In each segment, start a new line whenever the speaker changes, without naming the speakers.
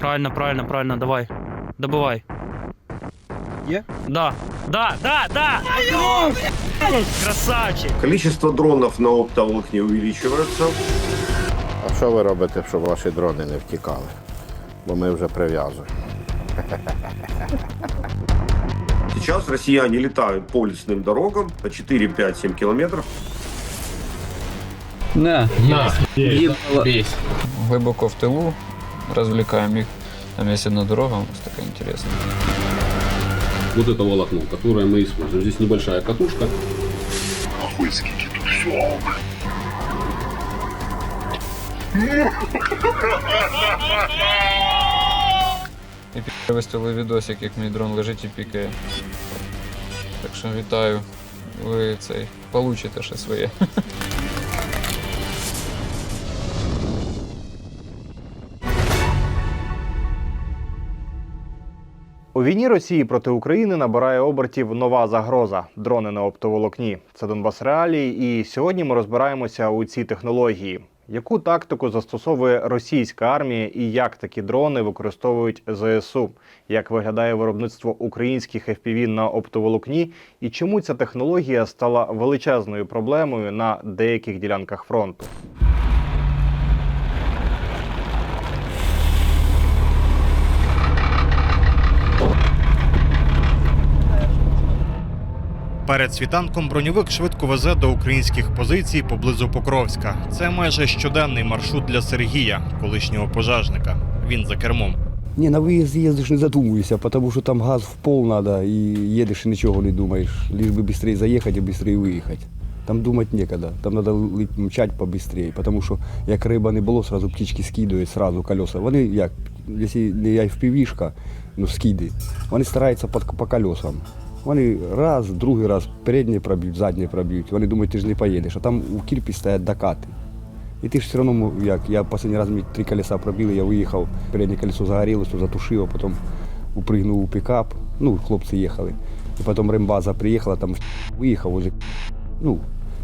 Правильно, правильно, правильно, давай. Добивай.
Є?
Да. Да, да, да! Красавчик!
Количество дронов на оптоволокне увеличивается.
А що ви робите, щоб ваші дрони не втікали? Бо ми вже прив'язуємо.
Сейчас россияне летают по лесным дорогам по 4, 5, 7 километров.
На,
На,
глибоко в тилу, розвлікаємо їх. Там є одна дорога, у нас така інтересна.
Вот это волокно, которое мы используем. Здесь небольшая катушка.
І пі- виставили відосик, як мій дрон лежить і пікає. Так що вітаю. Ви цей получите ще своє.
У війні Росії проти України набирає обертів нова загроза дрони на оптоволокні. Це Донбас Реалії, і сьогодні ми розбираємося у цій технології. Яку тактику застосовує російська армія і як такі дрони використовують ЗСУ? Як виглядає виробництво українських FPV на оптоволокні? І чому ця технологія стала величезною проблемою на деяких ділянках фронту? Перед світанком броньовик швидко везе до українських позицій поблизу Покровська. Це майже щоденний маршрут для Сергія, колишнього пожежника. Він за кермом.
Не, на виїзд їздиш не задумуєшся, тому що там газ в пол треба і їдеш і нічого не думаєш. Лиш би швидше заїхати і швидше виїхати. Там думати некогда, там треба мчати побыстрее, тому що як риба не було, сразу птички скидують, сразу колеса. Вони як, якщо не я впівішка, ну скиди, вони стараються по колесам. Вони раз, другий раз переднє проб'ють, заднє проб'ють. Вони думають, ти ж не поїдеш, а там у кірпі стоять докати. І ти ж все одно, як я останній раз мені три колеса пробили, я виїхав, переднє колесо загорілося, а потім упригнув у пікап. Ну, хлопці їхали. І потім рембаза приїхала, там виїхав уже. Ну,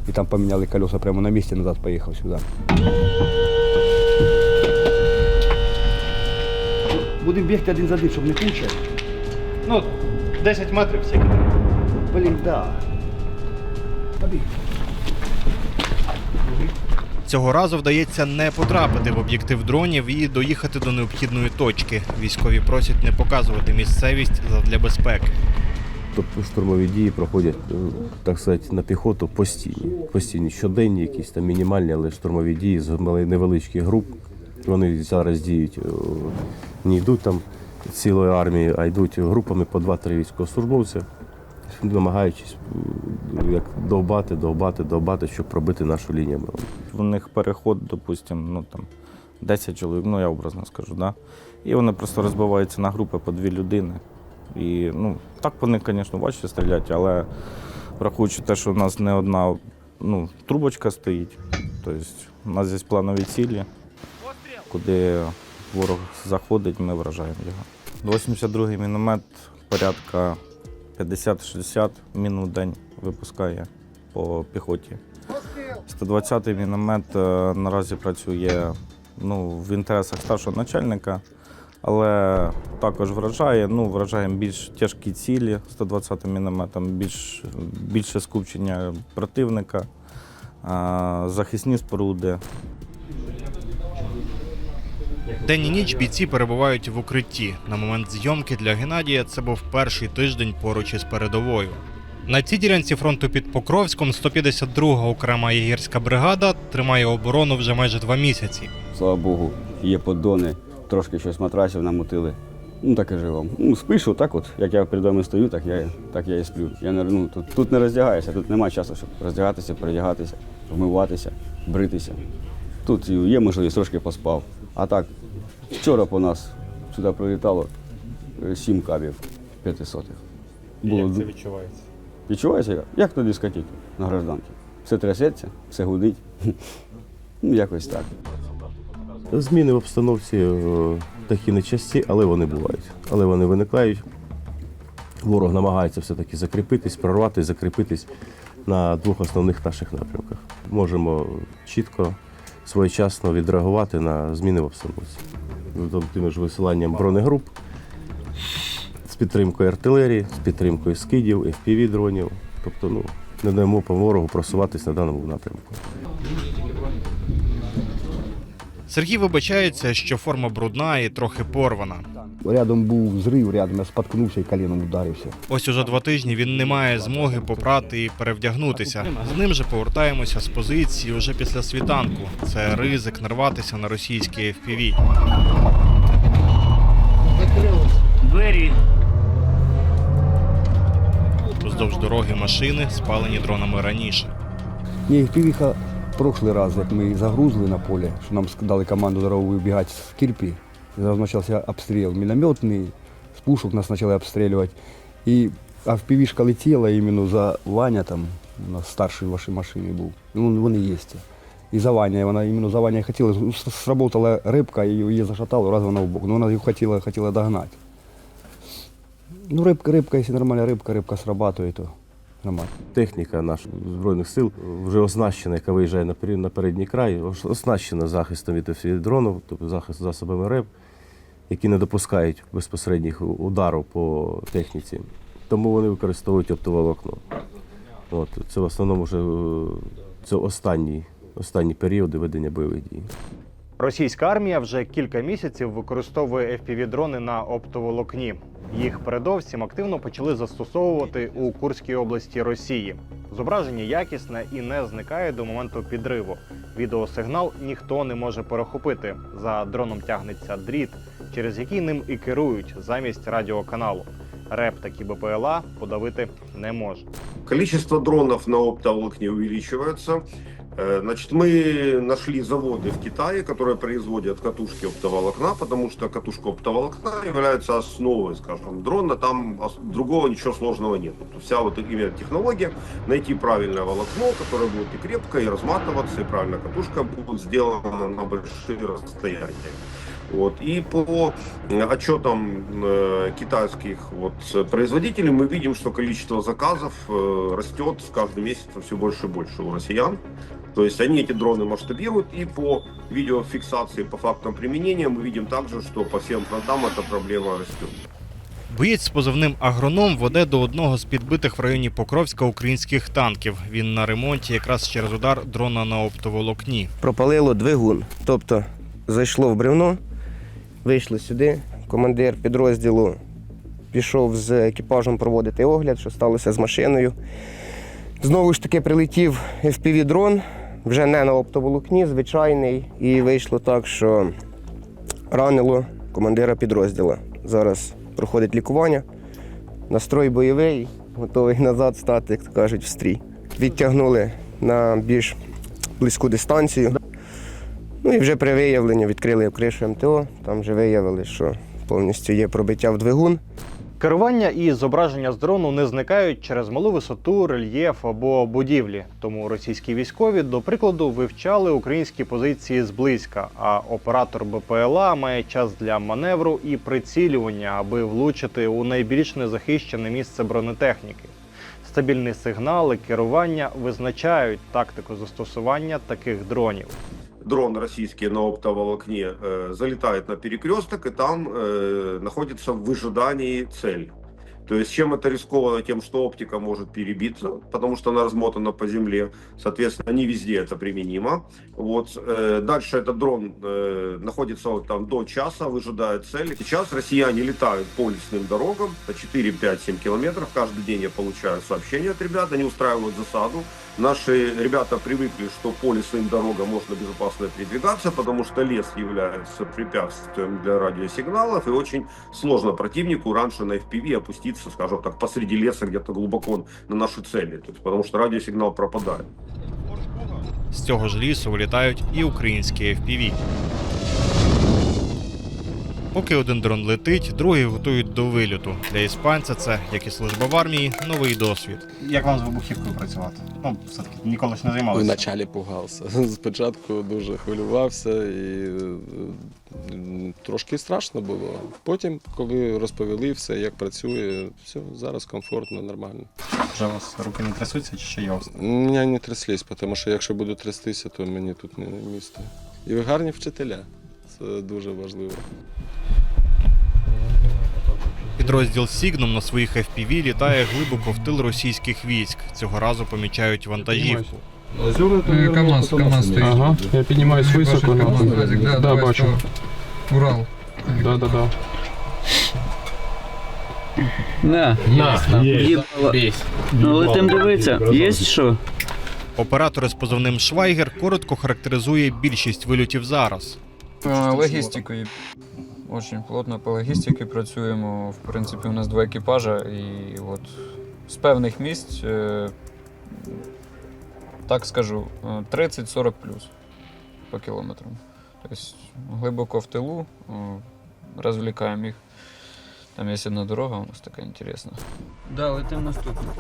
і там поміняли колеса прямо на місці, назад поїхав сюди. Будемо бігти один за одним, щоб не куча.
Ну, 10 метрів всякі.
Блін, да. Побіг.
Цього разу вдається не потрапити в об'єктив дронів і доїхати до необхідної точки. Військові просять не показувати місцевість задля безпеки.
Тобто штурмові дії проходять, е, так сказати, на піхоту постійні. Постійні щоденні, якісь там мінімальні, але штурмові дії з мали- невеличких груп. Вони зараз діють, е, не йдуть там цілою армією, а йдуть групами по 2-3 військовослужбовця, намагаючись як довбати, довбати, довбати, щоб пробити нашу лінію
в них переход, допустим, ну там 10 чоловік, ну я образно скажу, да? і вони просто розбиваються на групи по дві людини. І ну, так по них, звісно, важче стріляти, але враховуючи те, що у нас не одна ну, трубочка стоїть, тобто у нас є планові цілі, куди ворог заходить, ми вражаємо його. 82-й міномет порядка 50-60 мін в день випускає по піхоті. 120-й міномет е, наразі працює ну, в інтересах старшого начальника, але також вражає. Ну, вражаємо більш тяжкі цілі 120-м мінометом, більш, більше скупчення противника, е, захисні споруди.
День і ніч бійці перебувають в укритті. На момент зйомки для Геннадія це був перший тиждень поруч із передовою. На цій ділянці фронту під Покровськом 152-га окрема єгерська бригада тримає оборону вже майже два місяці.
Слава Богу, є поддони, трошки щось матрасів намутили. Ну так і живемо. Ну, спиш отак от, як я перед вами стою, так я, так я і сплю. Я не, ну, тут, тут не роздягаєшся, тут немає часу, щоб роздягатися, передягатися, вмиватися, бритися. Тут є можливість трошки поспав. А так, вчора по нас сюди прилітало е, сім кабів 500. Було як це відчувається? Відчувається як? Як на дискотеці на гражданці. Все трясеться, все гудить. Ну, якось так.
Зміни в обстановці е, такі нечасті, але вони бувають. Але вони виникають. Ворог намагається все-таки закріпитись, прорвати, закріпитись на двох основних наших напрямках. Можемо чітко, своєчасно відреагувати на зміни в обстановці. ну, тим ж висиланням бронегруп, з підтримкою артилерії, з підтримкою скидів, fpv дронів. Тобто, ну, не даємо по ворогу просуватись на даному напрямку.
Сергій вибачається, що форма брудна і трохи порвана.
Рядом був зрив, рядом я споткнувся і коленом ударився.
Ось уже два тижні він не має змоги попрати і перевдягнутися. З ним же повертаємося з позиції уже після світанку. Це ризик нарватися на російські FPV.
Двері.
Уздовж дороги машини спалені дронами раніше.
Ні, півіха прошлий раз, як ми загрузли на поле, що нам дали команду дорогу вибігати з кірпі, зразу почався обстріл мінометний, з пушок нас почали обстрілювати. І а впівішка летіла іменно за Ваня, там у нас старший в вашій машині був. Ну, вони є. І за Ваня, вона іменно за Ваня хотіла, сработала рибка, і її зашатало, раз вона в бок. Ну, вона її хотіла, хотіла догнати. Ну, рибка, рибка, якщо нормальна рибка, рибка срабатує, то нормально.
Техніка наших збройних сил вже оснащена, яка виїжджає на передній край, оснащена захистом від дронів, тобто захист засобами РЕП, які не допускають безпосередніх удару по техніці. Тому вони використовують оптоволокно. От, це в основному вже е, це останні, останні періоди ведення бойових дій.
Російська армія вже кілька місяців використовує FPV-дрони на оптоволокні. Їх передовсім активно почали застосовувати у Курській області Росії. Зображення якісне і не зникає до моменту підриву. Відеосигнал ніхто не може перехопити. За дроном тягнеться дріт, через який ним і керують замість радіоканалу. Реп такі БПЛА подавити не може.
Количество дронов на оптоволокне увеличивается. Э, Значит, мы нашли заводы в Китае, которые производят катушки оптоволокна, потому что катушка оптоволокна является основой, скажем, дрона. Там ос- другого ничего сложного нет. То вся вот именно технология найти правильное волокно, которое будет и крепко, и разматываться, и правильная катушка будет сделана на большие расстояния. Вот. И по э, отчетам э, китайских вот, э, производителей мы видим, что количество заказов э, растет с каждым месяцем все больше и больше у россиян. То есть они эти дроны масштабируют, и по видеофиксации, по фактам применения мы видим также, что по всем фронтам эта проблема растет.
Боєць з позивним агроном веде до одного з підбитих в районі Покровська українських танків. Він на ремонті якраз через удар дрона на оптоволокні.
пропалило двигун. Тобто зайшло в бревно, вийшли сюди. Командир підрозділу пішов з екіпажем проводити огляд, що сталося з машиною. Знову ж таки прилетів FPV-дрон, вже не на оптоволокні, звичайний, і вийшло так, що ранило командира підрозділу. Зараз проходить лікування. Настрой бойовий, готовий назад стати, як то кажуть, в стрій. Відтягнули на більш близьку дистанцію. Ну і вже при виявленні відкрили кришу МТО, там вже виявили, що повністю є пробиття в двигун.
Керування і зображення з дрону не зникають через малу висоту, рельєф або будівлі. Тому російські військові, до прикладу, вивчали українські позиції зблизька. А оператор БПЛА має час для маневру і прицілювання, аби влучити у найбільш незахищене місце бронетехніки. Стабільні сигнали керування визначають тактику застосування таких дронів.
Дрон российский на оптоволокне э, залетает на перекресток, и там э, находится в выжидании цель. То есть чем это рискованно? Тем, что оптика может перебиться, потому что она размотана по земле. Соответственно, не везде это применимо. Вот. э, Дальше этот дрон э, находится вот там до часа, выжидает цель. Сейчас россияне летают по лесным дорогам по 4, 5, 7 километров. Каждый день я получаю сообщения от ребят, они устраивают засаду. Наши ребята привыкли, что по лесным дорогам можно безопасно передвигаться, потому что лес является препятствием для радиосигналов, и очень сложно противнику раньше на FPV опуститься, скажем так, посреди леса где-то глубоко на наши цели, то есть, потому что радиосигнал пропадает.
З цього ж лісу вилітають і українські FPV. Поки один дрон летить, другий готують до вильоту. Для іспанця це, як і служба в армії, новий досвід. Як вам з вибухівкою працювати? Ну, все-таки ніколи ж не займалися.
Вначалі пугався. Спочатку дуже хвилювався і е, трошки страшно було. Потім, коли розповіли все, як працює, все, зараз комфортно, нормально.
Вже у вас руки не трясуться чи ще є ось?
У мене не тряслись, тому що якщо буду трястися, то мені тут не місце. І ви гарні вчителя.
Це дуже важливо.
Підрозділ Сігном на своїх FPV літає глибоко в тил російських військ. Цього разу помічають вантажівку.
КАМАЗ, КАМАЗ стоїть.
Ага, я піднімаюсь високо.
КАМАЗ, Вазик, да,
Да,
давай,
бачу.
Урал.
Да, да, да.
На, на, Ну, летим дивитися. Є що?
Оператор з позивним Швайгер коротко характеризує більшість вильотів зараз.
Е, Логістикою. Очень плотно по логістиці працюємо. В принципі, у нас два екіпажа, і от з певних місць, е, так скажу, е, 30-40 плюс по кілометрам. Тобто глибоко в тилу, е, розвлікаємо їх. Там є одна дорога у нас така інтересна.
Да, летим наступний.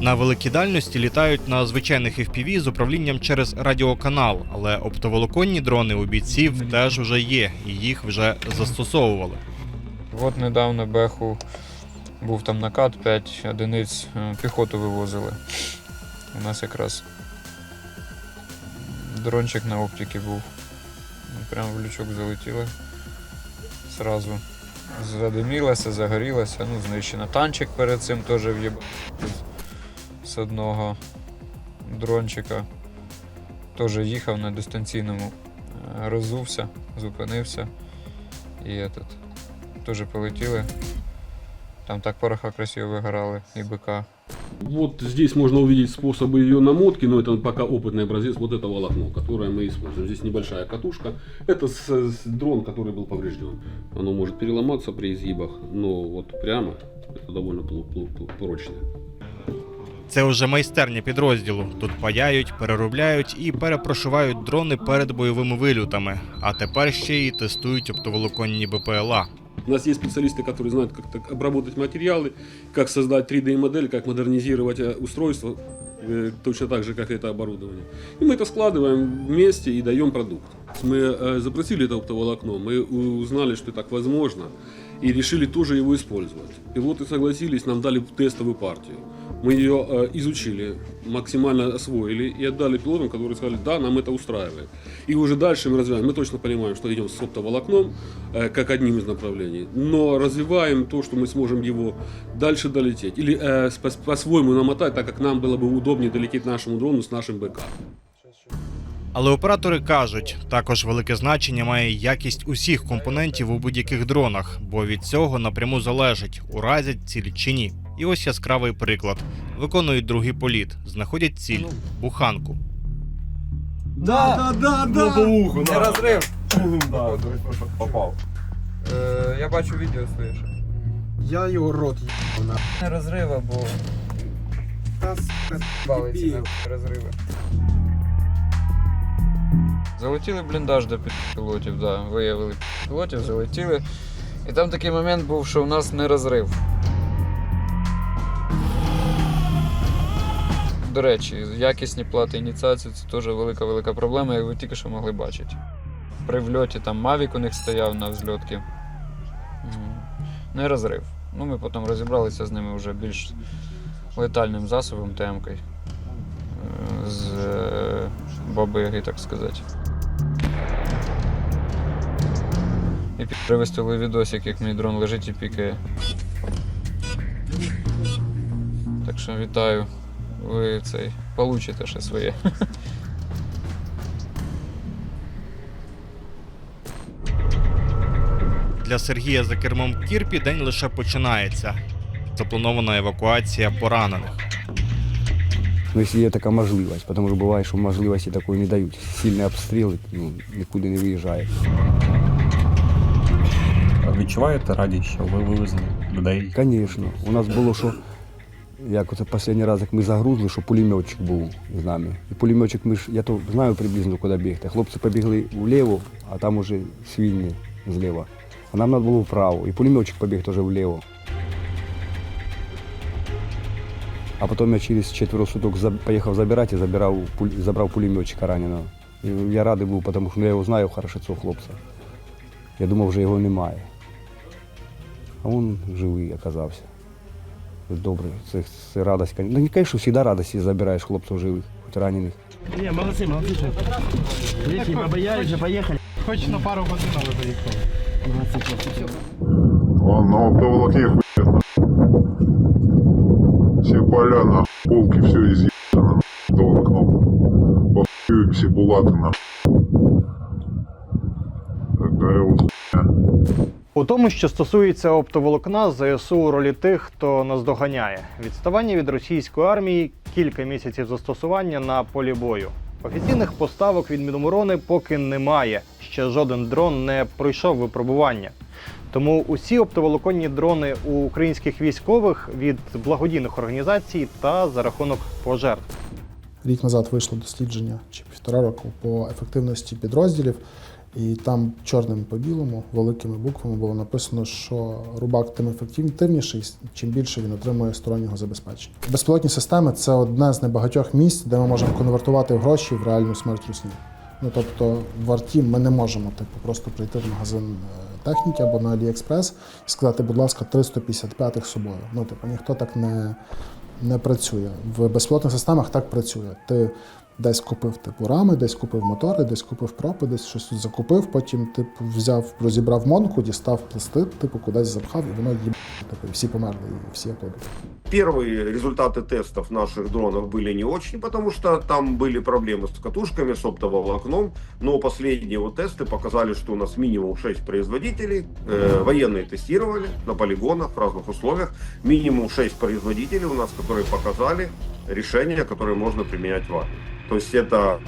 На великій дальності літають на звичайних FPV з управлінням через радіоканал, але оптоволоконні дрони у бійців теж вже є, і їх вже застосовували.
От недавно Беху був там накат, 5 одиниць е, піхоту вивозили. У нас якраз дрончик на оптиці був. Прямо в лючок залетіли. Сразу задимілося, загорілося, ну, знищено. Танчик перед цим теж в'їбав з одного дрончика. Теж їхав на дистанційному, е, розувся, зупинився. І этот, теж полетіли. Там так пороха красиво вигорали, і БК.
Вот здесь можно увидеть способы ее намотки, но это пока опытный образец вот это волокно, которое мы используем. Здесь небольшая катушка. Это с- с дрон, который был поврежден. Оно может переломаться при изгибах, но вот прямо это довольно пло- пло- пло- прочное.
Це вже майстерня підрозділу. Тут паяють, переробляють і перепрошивають дрони перед бойовими вильотами. А тепер ще й тестують оптоволоконні БПЛА.
У нас есть специалисты, которые знают, как так обработать материалы, как создать 3D-модель, как модернизировать э, устройство, э, точно так же, как это оборудование. И мы это складываем вместе и даем продукт. Мы э, запросили это оптоволокно, мы у- узнали, что так возможно, и решили тоже его использовать. Пилоты согласились, нам дали тестовую партию. Мы ее э, изучили, максимально освоили и отдали пилотам, которые сказали, да, нам это устраивает. И уже дальше мы развиваем. Мы точно понимаем, что идем с оптоволокном, э, как одним из направлений, но развиваем то, что мы сможем его дальше долететь. Или э, с- по- по-своему намотать, так как нам было бы удобнее долететь нашему дрону с нашим БК.
Але оператори кажуть, також велике значення має якість усіх компонентів у будь-яких дронах, бо від цього напряму залежить, уразять ціль чи ні. І ось яскравий приклад: виконують другий політ, знаходять ціль буханку.
Да, да, да, да.
Не розрив.
Да, попав.
Е, я бачу відео своє. ще.
Я його рот їбав на.
Не розрива, бо
Та, сука, дебіл.
розриви. Залетіли бліндаж до пілотів, да. виявили пілотів, залетіли. І там такий момент був, що у нас не розрив. До речі, якісні плати ініціації це теж велика-велика проблема, як ви тільки що могли бачити. При вльоті там Мавік у них стояв на взльотки. Не розрив. Ну, ми потім розібралися з ними вже більш летальним засобом, темкою. Е, З е, баби Яги, так сказати. І привезли відосик, як мій дрон лежить і пікає. Так що вітаю. Ви цей получите ще своє.
Для Сергія за кермом Кірпі день лише починається. Запланована евакуація поранених.
Ну, якщо є така можливість, тому що буває, що можливості такої не дають. Сильні обстріли, ну, нікуди не виїжджає.
Відчуваєте радість, що ви вивезли людей?
Звісно. У нас було, що як оце останній раз, як ми загрузли, що пулеметчик був з нами. І пулеметчик, ми ж, я то знаю приблизно, куди бігти. Хлопці побігли вліво, а там уже свині зліва. А нам треба було вправо. І пулеметчик побіг теж вліво. А потім я через четверо суток поїхав забирати і забирав, забрав пулеметчика раненого. І я радий був, тому що ну, я його знаю хорошо, цього хлопця. Я думав, вже його немає. А він живий оказався. добре. Це, це радость. кон- Ну, не кажу, що завжди радості забираєш хлопців живих, хоч ранених.
Не, молодцы, молодцы. Видите, мы боялись, же поехали. Хочешь на пару годин, але поїхали. Молодцы, хлопці, все.
Он на оптоволокне хует. Все поля на полки, все изъебано на оптоволокном. Похуют все булаты на. Такая вот хуйня.
У тому, що стосується оптоволокна, ЗСУ у ролі тих, хто наздоганяє. Відставання від російської армії кілька місяців застосування на полі бою. Офіційних поставок від Міноборони поки немає. Ще жоден дрон не пройшов випробування. Тому усі оптоволоконні дрони у українських військових від благодійних організацій та за рахунок пожертв.
Рік назад вийшло дослідження чи півтора року по ефективності підрозділів, і там чорним по білому, великими буквами було написано, що рубак тим ефективніший, чим більше він отримує стороннього забезпечення. Безпілотні системи це одне з небагатьох місць, де ми можемо конвертувати гроші в реальну смерть русні. Ну тобто в арті ми не можемо типу просто прийти в магазин е, техніки або на AliExpress і сказати, будь ласка, 355-х з собою. Ну типу ніхто так не, не працює. В безпілотних системах так працює. Ти десь купив типу рами, десь купив мотори, десь купив пропи, десь щось тут закупив, потім типу взяв, розібрав монку, дістав пласти, типу кудись запхав, і воно їб, типу, і всі померли, і всі оплодили.
Первые результаты тестов наших дронов были не очень, потому что там были проблемы с катушками, с оптоволокном. Но последние вот тесты показали, что у нас минимум 6 производителей. Э, военные тестировали на полигонах в разных условиях. Минимум 6 производителей у нас, которые показали решения, которые можно применять в армии. То есть это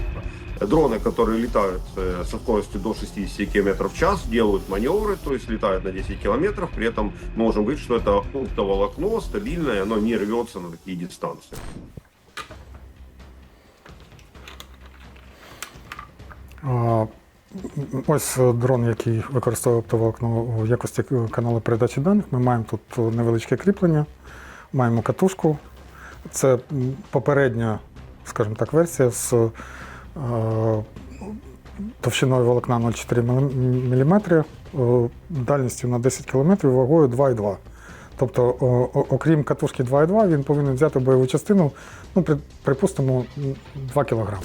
дроны, которые летают э, со скоростью до 60 км в час, делают маневры, то есть летают на 10 километров, при этом мы можем говорить, что это оптоволокно стабильное, оно не рвется на такие дистанции.
А, Ось дрон, який використовує оптоволокно у якості каналу передачі даних. Ми маємо тут невеличке кріплення, маємо катушку. Це м, попередня, скажімо так, версія з е, товщиною волокна 0,4 мм, е, дальністю на 10 км, вагою 2,2. Тобто, окрім катушки 2,2, він повинен взяти бойову частину, ну, при- припустимо, 2 кг.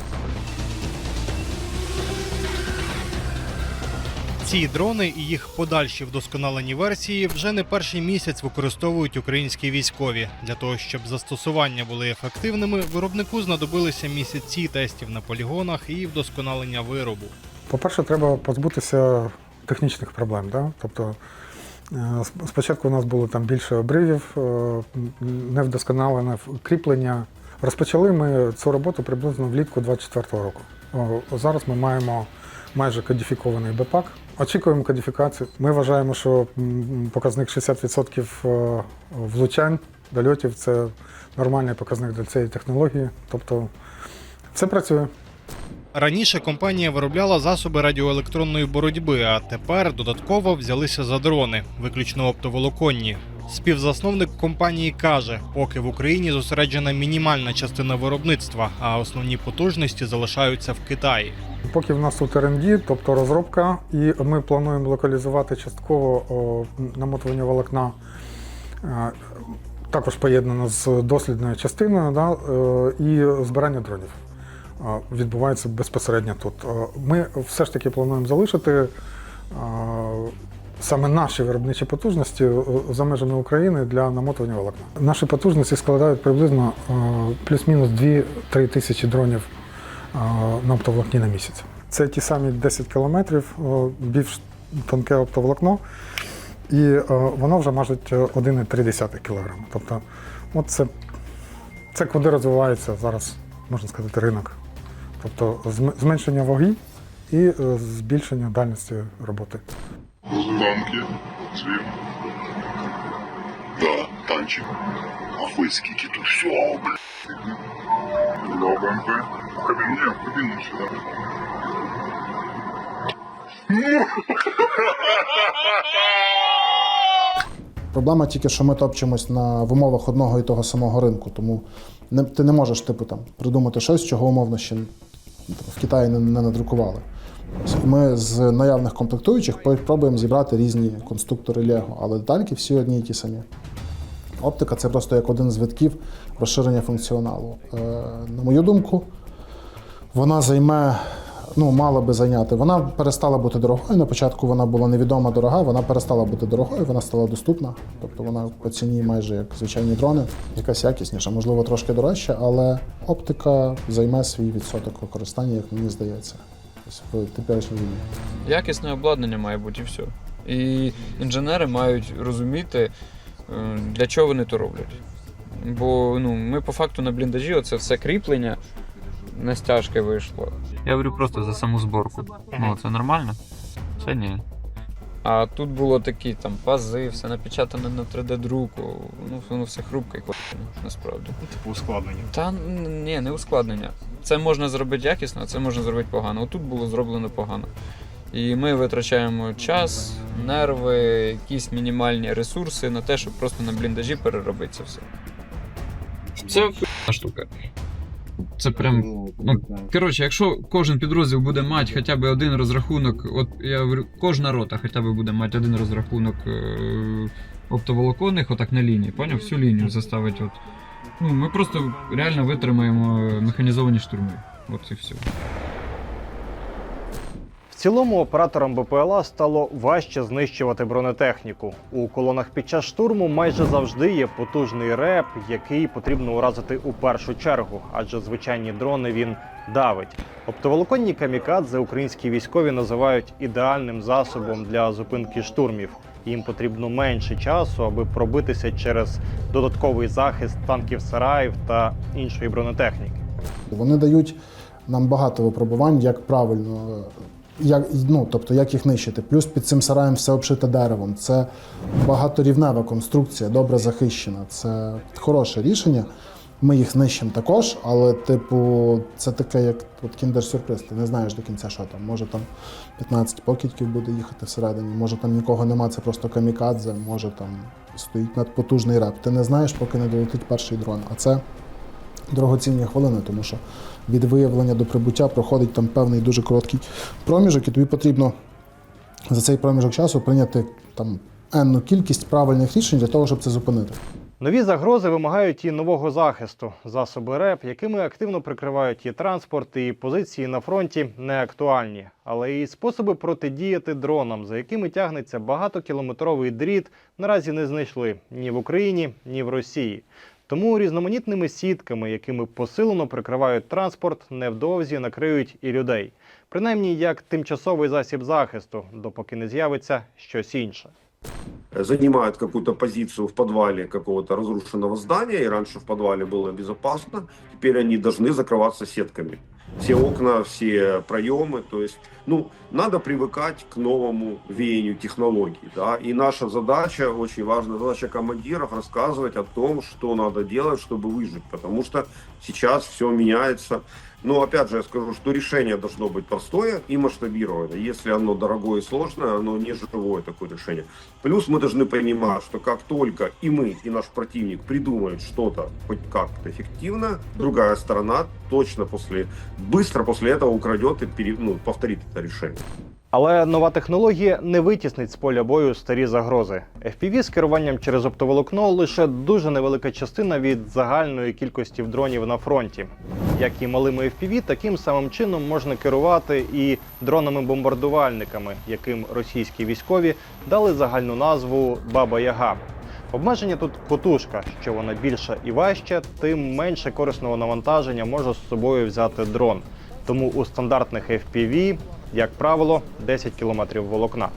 Ці дрони і їх подальші вдосконалені версії вже не перший місяць використовують українські військові. Для того, щоб застосування були ефективними, виробнику знадобилися місяці тестів на полігонах і вдосконалення виробу.
По-перше, треба позбутися технічних проблем. Да? Тобто, е, спочатку у нас було там більше обривів, е, невдосконалене кріплення. Розпочали ми цю роботу приблизно влітку 24-го року. Зараз ми маємо майже кодифікований БПАК. Очікуємо кодифікацію. Ми вважаємо, що показник 60% е, влучань дольотів це нормальний показник для цієї технології. Тобто все працює.
Раніше компанія виробляла засоби радіоелектронної боротьби, а тепер додатково взялися за дрони, виключно оптоволоконні. Співзасновник компанії каже, поки в Україні зосереджена мінімальна частина виробництва, а основні потужності залишаються в Китаї.
Поки в нас тут R&D, тобто розробка, і ми плануємо локалізувати частково о, намотування волокна, е, також поєднано з дослідною частиною да, е, і збирання дронів. е, Відбувається безпосередньо тут. Ми все ж таки плануємо залишити саме наші виробничі потужності е, за межами України для намотування волокна. Наші потужності складають приблизно е, плюс-мінус 2-3 тисячі дронів е, на оптоволокні на місяць. Це ті самі 10 кілометрів, більш тонке оптоволокно, і воно вже важить 1,3 кг. Тобто, от це, це куди розвивається зараз, можна сказати, ринок. Тобто зменшення ваги і збільшення дальності роботи.
Танки, свим. Да, танчик. Охуй, скільки тут всього, блядь. Да, БМП. В кабину, не, в кабину сюда.
Проблема тільки, що ми топчемось на в умовах одного і того самого ринку, тому не, ти не можеш типу там придумати щось, чого умовно ще в Китаї не, не надрукували. Ми з наявних комплектуючих пробуємо зібрати різні конструктори Лего, але детальки всі одні і ті самі. Оптика це просто як один з витків розширення функціоналу. Е, на мою думку, вона займе, ну, мала би зайняти. Вона перестала бути дорогою. На початку вона була невідома дорога, вона перестала бути дорогою, вона стала доступна. Тобто вона по ціні майже як звичайні дрони, якась якісніша, можливо, трошки дорожча, але оптика займе свій відсоток використання, як мені здається, в теперішньому. війні.
Якісне обладнання має бути і все. І інженери мають розуміти, е, для чого вони то роблять. Бо ну, ми по факту на бліндажі оце все кріплення на стяжки вийшло. Я говорю просто за саму зборку. Ну, це нормально? Це ні. А тут було такі там пази, все напечатане на 3D-друку. Ну, воно все хрупке насправді.
Типу ускладнення.
Та ні, не ускладнення. Це можна зробити якісно, а це можна зробити погано. Отут було зроблено погано. І ми витрачаємо час, нерви, якісь мінімальні ресурси на те, щоб просто на бліндажі переробити це все. Це штука. Це прям. Ну, коротше, якщо кожен підрозділ буде мати хоча б один розрахунок, от я говорю, кожна рота хоча б буде мати один розрахунок е- оптоволоконних, отак на лінії, поняв? Всю лінію заставить. От. Ну, ми просто реально витримаємо механізовані штурми. От і все.
Цілому операторам БПЛА стало важче знищувати бронетехніку. У колонах під час штурму майже завжди є потужний реп, який потрібно уразити у першу чергу, адже звичайні дрони він давить. Оптоволоконні камікадзе українські військові називають ідеальним засобом для зупинки штурмів. Їм потрібно менше часу, аби пробитися через додатковий захист танків сараїв та іншої бронетехніки.
Вони дають нам багато випробувань, як правильно, як, ну, тобто як їх нищити. Плюс під цим сараєм все обшите деревом. Це багаторівнева конструкція, добре захищена. Це хороше рішення. Ми їх знищимо також, але, типу, це таке, як от кіндер-сюрприз. Ти не знаєш до кінця, що там. Може там 15 покидьків буде їхати всередині, може там нікого нема, це просто камікадзе, може там стоїть надпотужний реп. Ти не знаєш, поки не долетить перший дрон. А це дорогоцінні хвилини, тому що від виявлення до прибуття проходить там певний дуже короткий проміжок, і тобі потрібно за цей проміжок часу прийняти там енну кількість правильних рішень для того, щоб це зупинити.
Нові загрози вимагають і нового захисту. Засоби РЕП, якими активно прикривають і транспорт, і позиції на фронті, не актуальні. Але і способи протидіяти дронам, за якими тягнеться багатокілометровий дріт, наразі не знайшли ні в Україні, ні в Росії. Тому різноманітними сітками, якими посилено прикривають транспорт, невдовзі накриють і людей, принаймні як тимчасовий засіб захисту, допоки не з'явиться щось інше.
занимают какую-то позицию в подвале какого-то разрушенного здания, и раньше в подвале было безопасно, теперь они должны закрываться сетками. Все окна, все проемы, то есть, ну, надо привыкать к новому веянию технологий, да, и наша задача, очень важная задача командиров, рассказывать о том, что надо делать, чтобы выжить, потому что сейчас все меняется, Но опять же я скажу, что решение должно быть простое и масштабированное. Если оно дорогое и сложное, оно не живое такое решение. Плюс мы должны понимать, что как только и мы, и наш противник придумают что-то хоть как-то эффективно, другая сторона точно после, быстро после этого украдет и пере- ну, повторит это решение.
Але нова технологія не витіснить з поля бою старі загрози. FPV з керуванням через оптоволокно лише дуже невелика частина від загальної кількості дронів на фронті. Як і малими FPV, таким самим чином можна керувати і дронами-бомбардувальниками, яким російські військові дали загальну назву Баба Яга. Обмеження тут котушка. Що вона більша і важча, тим менше корисного навантаження може з собою взяти дрон. Тому у стандартних FPV, як правило, 10 км волокна.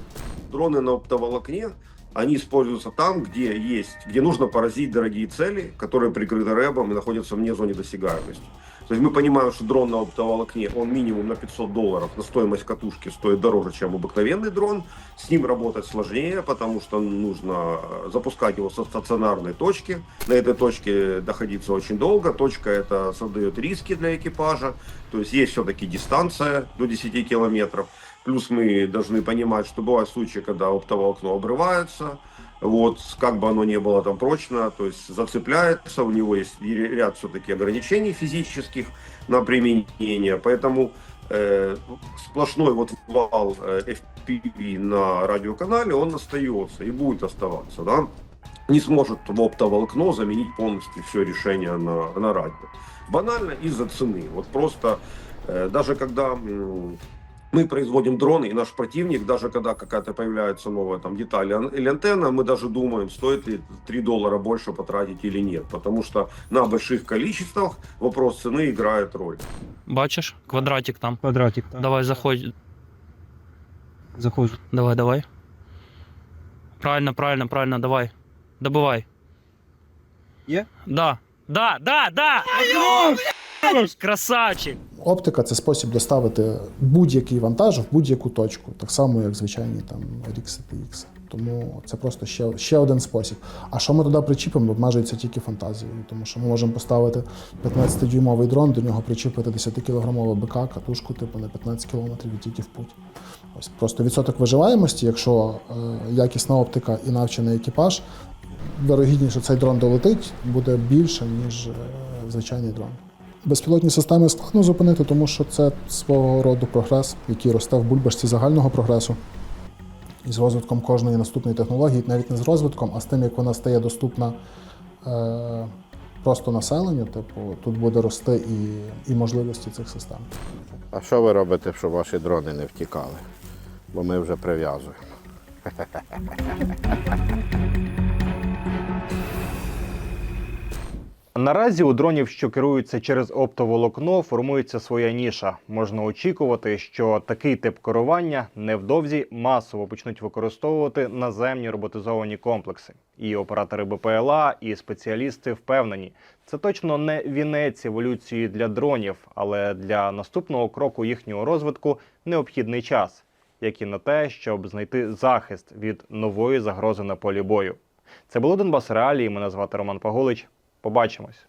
Дроны на оптоволокне, они используются там, где есть, где нужно поразить дорогие цели, которые прикрыты рэбом и находятся вне зоны досягаемости. То есть мы понимаем, что дрон на оптоволокне, он минимум на 500 долларов, на стоимость катушки стоит дороже, чем обыкновенный дрон. С ним работать сложнее, потому что нужно э, запускать его со стационарной точки. На этой точке находиться очень долго. Точка это создает риски для экипажа. То есть есть все-таки дистанция до 10 километров. Плюс мы должны понимать, что бывают случаи, когда оптоволокно обрывается, вот, как бы оно ни было там прочно, то есть зацепляется, у него есть ряд все-таки ограничений физических на применение, поэтому э, сплошной вот вал э, FPV на радиоканале, он остается и будет оставаться, да. не сможет в оптоволокно заменить полностью все решение на, на радио. Банально из-за цены. Вот просто э, даже когда м, мы производим дроны, и наш противник, даже когда какая-то появляется новая там деталь или антенна, мы даже думаем, стоит ли 3 доллара больше потратить или нет. Потому что на больших количествах вопрос цены играет роль.
Бачиш, квадратик там.
Квадратик, так.
Давай, заходь.
Заходжу.
Давай, давай. Правильно, правильно, правильно, давай. Добивай.
Є?
Да. Да, да, да! Красавчик!
Оптика це спосіб доставити будь-який вантаж в будь-яку точку, так само, як звичайні там RX і TX. Тому це просто ще, ще один спосіб. А що ми туди причіпимо, обмежується тільки фантазією, тому що ми можемо поставити 15-дюймовий дрон, до нього причіпити 10-кілограмове БК, катушку типу на 15 кілометрів і тільки в путь. Ось просто відсоток виживаємості, якщо е, якісна оптика і навчений екіпаж, вирогідніше цей дрон долетить, буде більше, ніж е, звичайний дрон. Безпілотні системи складно зупинити, тому що це свого роду прогрес, який росте в бульбашці загального прогресу. І з розвитком кожної наступної технології, навіть не з розвитком, а з тим, як вона стає доступна е, просто населенню, типу, тут буде рости і, і можливості цих систем.
А що ви робите, щоб ваші дрони не втікали? Бо ми вже прив'язуємо.
Наразі у дронів, що керуються через оптоволокно, формується своя ніша. Можна очікувати, що такий тип керування невдовзі масово почнуть використовувати наземні роботизовані комплекси. І оператори БПЛА, і спеціалісти впевнені, це точно не вінець еволюції для дронів, але для наступного кроку їхнього розвитку необхідний час, як і на те, щоб знайти захист від нової загрози на полі бою. Це було Донбас Реалії. Мене звати Роман Паголич. Побачимось.